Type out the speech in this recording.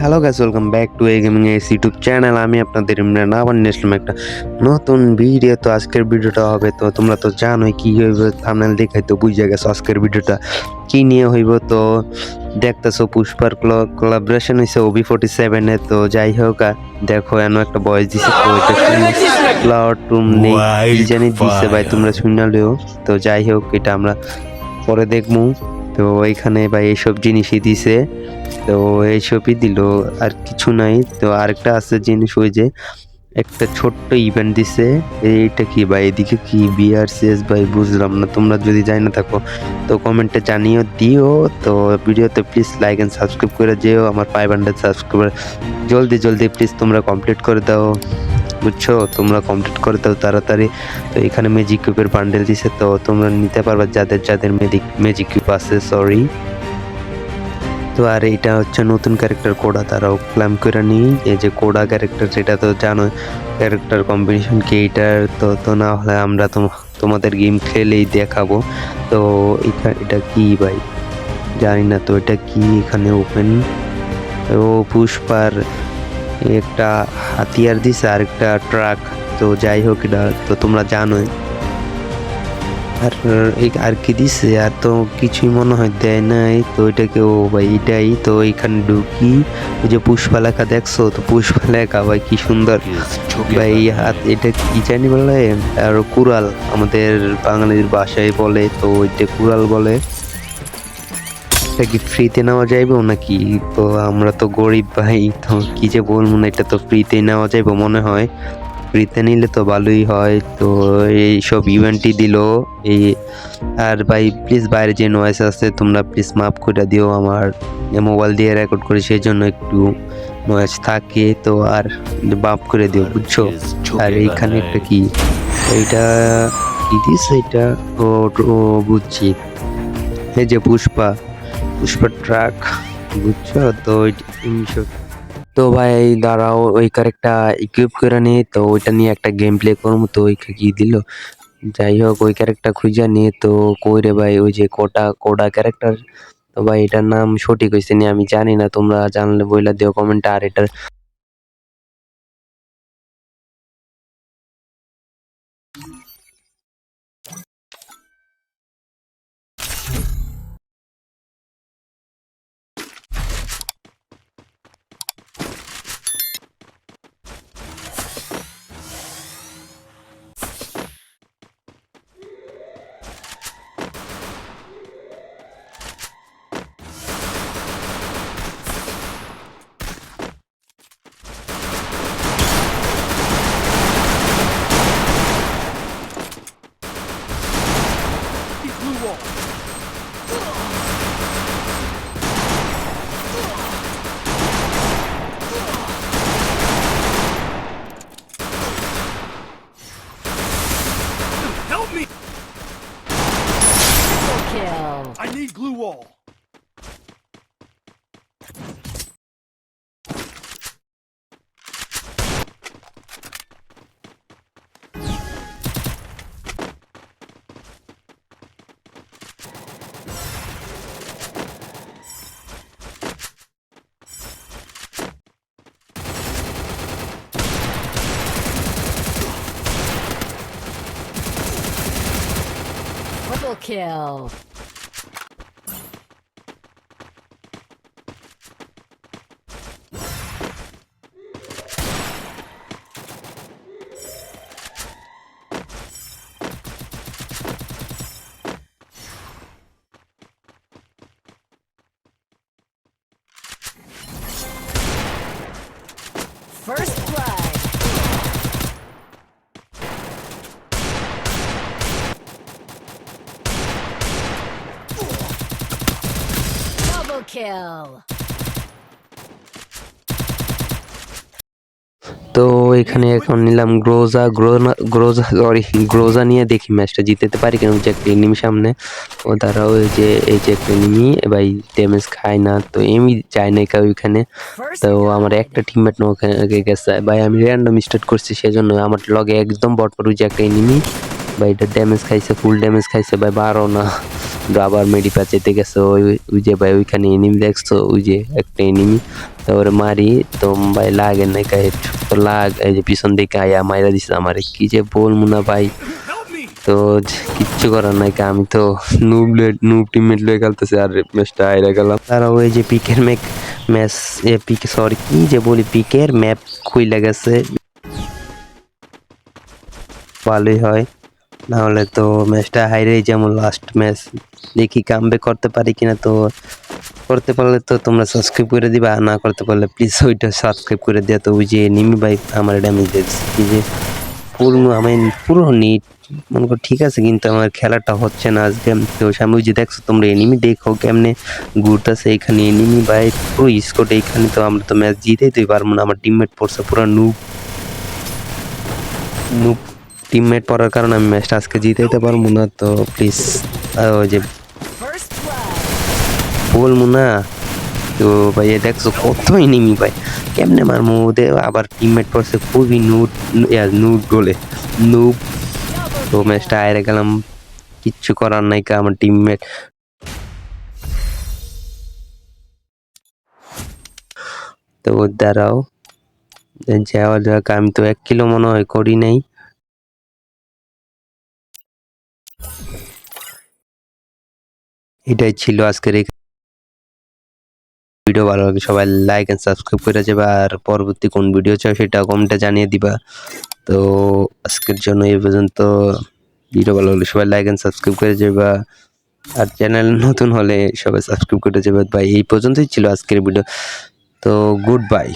Hello guys welcome back to a gaming S YouTube channel আমি আপনাদের ইমরান আবার নিয়ে আসলাম একটা নতুন ভিডিও তো আজকের ভিডিওটা হবে তো তোমরা তো জানোই কি হইব থামনেল দেখাই তো বুঝে গেছো আজকের ভিডিওটা কি নিয়ে হইব। তো দেখতেছো পুষ্পার কোলাবরেশন হয়েছে ওবি ফোর্টি সেভেনে তো যাই হোক, আর দেখো, এন একটা বয়স দিছে, তো এটা টুম নেই জানি দিছে ভাই, তোমরা শুনালেও তো যাই হোক, এটা আমরা পরে দেখব। তো এইখানে বা এইসব জিনিসই দিছে। তো এইসবই দিল, আর কিছু নাই। তো আরেকটা আছে জিনিস ওই যে একটা ছোট্ট ইভেন্ট দিছে। এইটা কি ভাই? এদিকে কি বিআরসিএস ভাই? বুঝলাম না। তোমরা যদি যাই না থাকো, তো কমেন্টে জানিও দিও। তো ভিডিওতে প্লিজ লাইক এন্ড সাবস্ক্রাইব করে যেও। আমার ফাইভ হান্ড্রেড সাবস্ক্রাইবার জলদি জলদি প্লিজ তোমরা কমপ্লিট করে দাও। বুঝছ? তোমরা কমপ্লিট করে দাও তাড়াতাড়ি। তো এখানে ম্যাজিক কিউবের বান্ডেল দিছে। তো তোমরা নিতে পারবা যাদের যাদের ম্যাজিক কিউব আছে সরি তো আর এটা হচ্ছে নতুন ক্যারেক্টার কোডা, তারাও ক্লাম করে নি। এই যে কোডা ক্যারেক্টার সেটা তো জানো ক্যারেক্টার কম্বিনেশন কি এইটার তো তো না হলে আমরা তো তোমাদের গেম খেলেই দেখাবো। তো এটা এটা কি ভাই? জানি না তো এটা কি এখানে ওপেন ও পুষ্পার একটা হাতিয়ার দিছে আর একটা ট্রাক তো যাই হোক এটা, তো তোমরা জানোই। আর এই আর কি দিছে? আর তো কিছুই মনে হয় দেয় নাই। তো এটাকে ও ভাই এটাই। তো এখানে ঢুকি। ওই যে পুষ্পা লেখা দেখছ? তো পুষ্পা লেখা ভাই কি সুন্দর। ভাই হাত এটা কি জানি বলে? আর কুড়াল আমাদের বাঙালির ভাষায় বলে। তো ওইটা কুড়াল বলে। এটা কি ফ্রিতে নেওয়া যাইবে নাকি? তো আমরা তো গরিব ভাই। তো কি যে বলব না এটা তো ফ্রিতেই নেওয়া যাইবে মনে হয়। ফ্রিতে নিলে তো ভালোই হয়। তো এই সব ইভেন্টই দিল। এই আর ভাই প্লিজ বাইরে যে নয়েস আছে, তোমরা প্লিজ মাফ করে দিও আমার। মোবাইল দিয়ে রেকর্ড করি, সেই জন্য একটু নয়েজ থাকে। তো আর মাফ করে দিও, বুঝছ? আর এইখানে একটা কি? এইটা কি দিস এটা? ও বুঝছি। এই যে পুষ্পা পুষ্পা ট্রাক বুঝছ? তো এইসব তো ভাই, দাঁড়াও ওই কারেক্টটা ইকুইপ করে নিয়ে তো ওইটা নিয়ে একটা গেম প্লে করব। তো ওই কি দিল? যাই হোক, ওই ক্যারেক্টার খুঁজে নিয়ে তো কই রে ভাই, ওই যে কোটা, কোডা ক্যারেক্টার তো ভাই, এটার নাম সঠিক হয়েছে নিয়ে আমি জানি না। তোমরা জানলে বইলা দিও কমেন্টে। আর এটার Kill. I need glue wall. Triple kill. First blood. Kill. তো এখানে এখন নিলাম গ্রোজা গ্রোজা সরি গ্রোজা নিয়ে দেখি ম্যাচটা জিততে পারি কেন যে একটা এনিমি সামনে। ও তারাও এই যে এই যে একটা এনিমি ভাই ড্যামেজ খায় না তো এমনি যায় না কেউ ওইখানে। তো আমার একটা টিমমেট না ওখানে গেছে। ভাই আমি র্যান্ডম স্টার্ট করছি সেজন্য আমার লগে একদম বটপট যে একটা এনিমি ভাই এটা ড্যামেজ খাইছে ফুল ড্যামেজ খাইছে ভাই বারো না। আবার মেডি প্যাচেতে গেছে, ওই ওই যে ভাই ওইখানে এনিমি দেখছ, ওই যে একটা এনিমি। তারপরে মারি তো ভাই লাগে না গায়ে তো লাগ এই যে পিছন দিকে আয়া মাইরা দিছে আমারে। কি যে বলব না ভাই। তো কিচ্ছু করার নাই আমি তো নুব নুব টিমমেট লয়ে খেলতেছে, আর ম্যাচটা হাইরা গেলাম। তারা ওই যে পিকের ম্যাচ ম্যাচ, এ পিক সরি কি যে বলি, পিকের ম্যাপ খুইলে গেছে। ভালোই হয়। না হলে তো ম্যাচটা হাইরেই যেমন লাস্ট ম্যাচ দেখি কামবে করতে পারি কিনা তো। করতে পারলে তো তোমরা সাবস্ক্রাইব করে দিবা, আর না করতে পারলে প্লিজ ওইটা সাবস্ক্রাইব করে দেওয়া তো ওই যে নিমি ভাই আমার ড্যামেজ দিচ্ছে কি যে ফুল আমি পুরো নিট, মনে করো ঠিক আছে কিন্তু আমার খেলাটা হচ্ছে না আজকে। তো সামনে যে দেখছ তোমরা এনিমি দেখো কেমনে ঘুরতেছে এখানে। এনিমি ভাই পুরো স্কোট এইখানে তো আমরা তো ম্যাচ জিতেই তো পারব না। আমার টিমমেট পড়ছে পুরো নুপ নুব টিমমেট পড়ার কারণে আমি ম্যাচটা আজকে জিতাইতে পারব না, তো প্লিজ ওই যে. বলব না তো ভাই দেখছ কত এনিমি ভাই। কেমনে মারমু? ওদের আবার টিমমেট পড়ছে খুবই নুট নুট বলে নুব তো ম্যাচটা হারে গেলাম। কিচ্ছু করার নাই আমার টিমমেট তো দাঁড়াও। যাওয়া যাক, আমি তো এক কিলো মনে হয় করি নাই। এটাই ছিল আজকের এই ভিডিও। ভালো লাগে সবাই লাইক এন্ড সাবস্ক্রাইব করে যাবে। আর পরবর্তী কোন ভিডিও চাও সেটা কমেন্টে জানিয়ে দিবা। তো আজকের জন্য এই পর্যন্ত। ভিডিও ভালো লাগলে সবাই লাইক এন্ড সাবস্ক্রাইব করে যাবা। আর চ্যানেল নতুন হলে সবাই সাবস্ক্রাইব করে যাবে। ভাই, এই পর্যন্তই ছিল আজকের ভিডিও তো গুড বাই